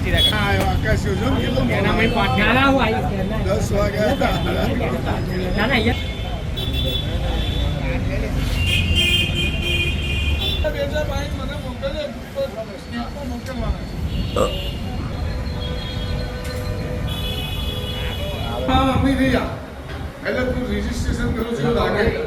વાગ્યો છે ને? કેટલો મોડો? નાના હું આવી દસ વાગ્યા હતા. નાના અહીંયા બે હજાર બાવીસ મને મોકલજે, તો સ્નેપમાં મોકલવાના. હા, અમી નહીં આ. એટલે તું રજીસ્ટ્રેશન કરું છું એવું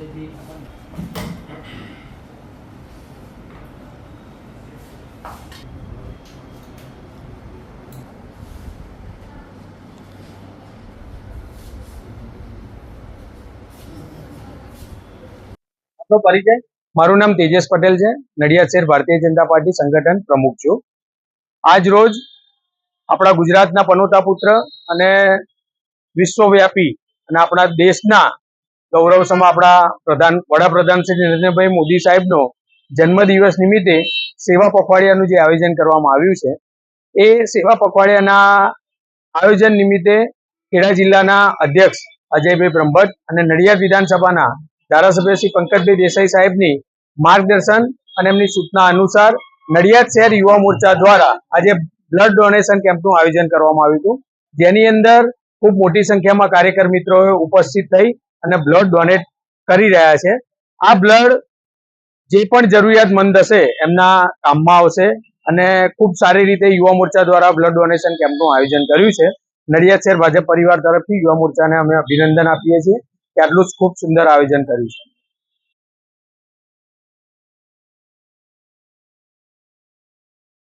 પરિચય મારું નામ તેજસ પટેલ છે. નડિયાદ શહેર ભારતીય જનતા પાર્ટી સંગઠન પ્રમુખ છું. આજ રોજ આપણા ગુજરાતના પનોતા પુત્ર અને વિશ્વવ્યાપી અને આપણા દેશના ગૌરવસમ આપણા પ્રધાન, વડાપ્રધાન શ્રી નરેન્દ્રભાઈ મોદી સાહેબનો જન્મદિવસ નિમિત્તે સેવા પખવાડિયાનું જે આયોજન કરવામાં આવ્યું છે, એ સેવા પખવાડિયાના આયોજન નિમિત્તે ખેડા જિલ્લાના અધ્યક્ષ અજયભાઈ બ્રહ્મભટ્ટ અને નડિયાદ વિધાનસભાના ધારાસભ્ય શ્રી પંકજભાઈ દેસાઈ સાહેબની માર્ગદર્શન અને એમની સૂચના અનુસાર નડિયાદ શહેર યુવા મોરચા દ્વારા આજે બ્લડ ડોનેશન કેમ્પનું આયોજન કરવામાં આવ્યું હતું. જેની અંદર ખૂબ મોટી સંખ્યામાં કાર્યકર મિત્રોએ ઉપસ્થિત થઈ અને બ્લડ ડોનેટ કરી રહ્યા છે. આ બ્લડ જે પણ જરૂરિયાતમંદ હશે, એમના કામમાં આવશે અને ખૂબ સારી રીતે યુવા મોરચા દ્વારા બ્લડ ડોનેશન કેમ્પનું આયોજન કર્યું છે. નડિયાદ શહેર ભાજપ પરિવાર તરફથી યુવા મોરચાને અમે અભિનંદન આપીએ છીએ કે આટલું ખૂબ સુંદર આયોજન કર્યું છે.